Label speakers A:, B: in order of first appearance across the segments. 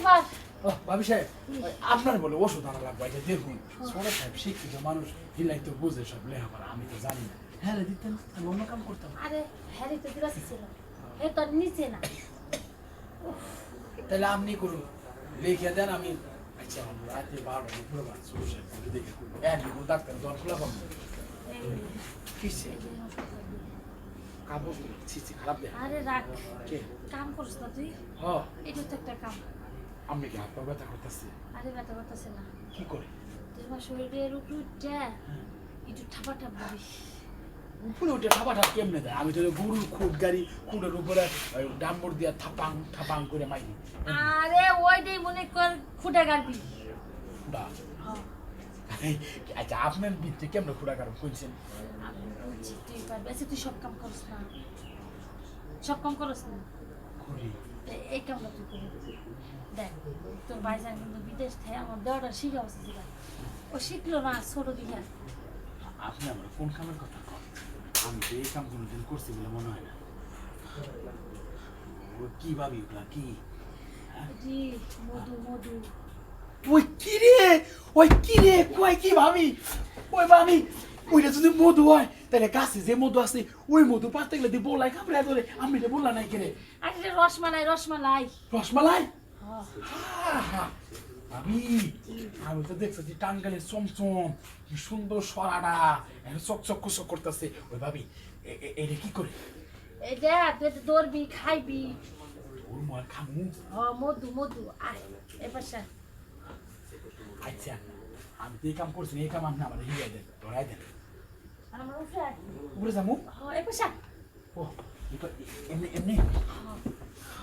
A: ও, ভাবি সাহেব আপনার বলে ওষুধ আনা লাগবে এটা দেখুন সোনা সাহেব শিক্ষিত মানুষ হিলাই তো বুঝে সব লেখাপড়া আমি তো জানি না। হ্যাঁ দিতেন আমি অন্য কাম করতাম।
B: আরে হ্যারি তো দিবাস ছিল। হে তো নিচে না।
A: তাহলে আপনি করুন লিখে দেন আমি আচ্ছা আমার রাতে বারোটা দুপুরে বাদ সোনা সাহেব দেখে এক লিখুন ডাক্তার দর খোলা কিসে খারাপ দেখ
B: আরে রাখ। কাম করছ না তুই।
A: হ।
B: এটা তো একটা কাম।
A: আমি কি হাত পা ব্যথা করতেছি?
B: আরে ব্যথা করতেছে না।
A: কি করে?
B: তুই আমার শরীরের উপর উঠে একটু ঠাপা ঠাপ
A: উপরে উঠে ঠাপা ঠাপ কেমনে দেয়? আমি তো গরুর খুঁট গাড়ি খুঁটের উপরে ওই ডাম্বর দিয়ে থাপাং থাপাং করে মাইনি
B: আরে ওইটাই মনে কর খুঁটে কাটবি।
A: খুঁড়া
B: হ্যাঁ।
A: আচ্ছা আপনার বৃত্তি কেমনে খুঁড়া কারণ কইছেন?
B: তুই পারবি। আচ্ছা তুই সব কাম করস না। সব কাম করস না। এ- এই কামটা তুই করবি দেখ তোর ভাইজান কিন্তু বিদেশ থেকে আমার দেওয়াটা শিখে বসেছিল ও শিখলো না ছোট দিকে।
A: আপনি আমার কোন কামের কথা কন? আমি তো এই কাম কোনোদিন করছি বলে মনে হয় না। ও কি ভাবি ওগুলা কি?
B: জি মধু মধু।
A: ওই কি রে? ওই কি রে? কই কি ভাবি? ওই ভাবি ওইটা যদি মধু হয় তাহলে গাছে যে মধু আছে ওই মধু পাতে গেলে দিয়ে বলাই কাপড়ে ধরে আমি এটা বললা নাই কেরে
B: আর এটা রসমালাই রসমালাই
A: রসমালাই
B: হ্যাঁ।
A: ভাবি আমি তো দেখছি যে টাঙ্গালের চমচম কি সুন্দর এখন চকচক কুচক করতেছে ওই ভাবি এটা কি করে
B: এই দেখ তুই তো দৌড়বি খাইবি
A: ওর মার খামু
B: মধু মধু আয় এবার
A: আচ্ছা আমি তো এই কাম করছি এই কাম আপনি আমার হিগাই দেন ধরাই দেন
B: আর আমার উঠে আয়
A: উপরে যাব এমনি এমনি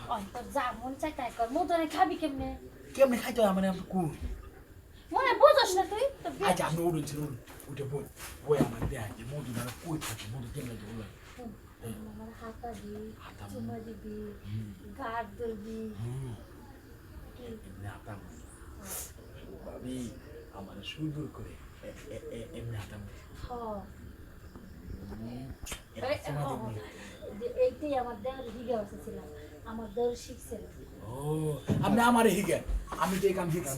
B: অন তোর যা মন চাই তাই কর মধু আনে খাবি কেমনে
A: কেমনি খাইতে হয় মানে আমি কুল
B: মনে বুঝোস না তুই
A: আচ্ছা আপনি উঠুন ছিল উঠে বই বই আমার দেয় যে মধু দ্বারা কই থাকে মধু কেমনে ধরল
B: আমার হাতা দি
A: হাতা
B: চুমা দিবি গাড় ধরবি কি?
A: এমনি হাতাম ভাবি আমার সুন্দর করে এমনি হাতাম
B: হ এই- হ, হ। যে আমার দেওয়ার শিখছে
A: ও আপনি আমার হিগেন। আমি তো এই কাম শিখছি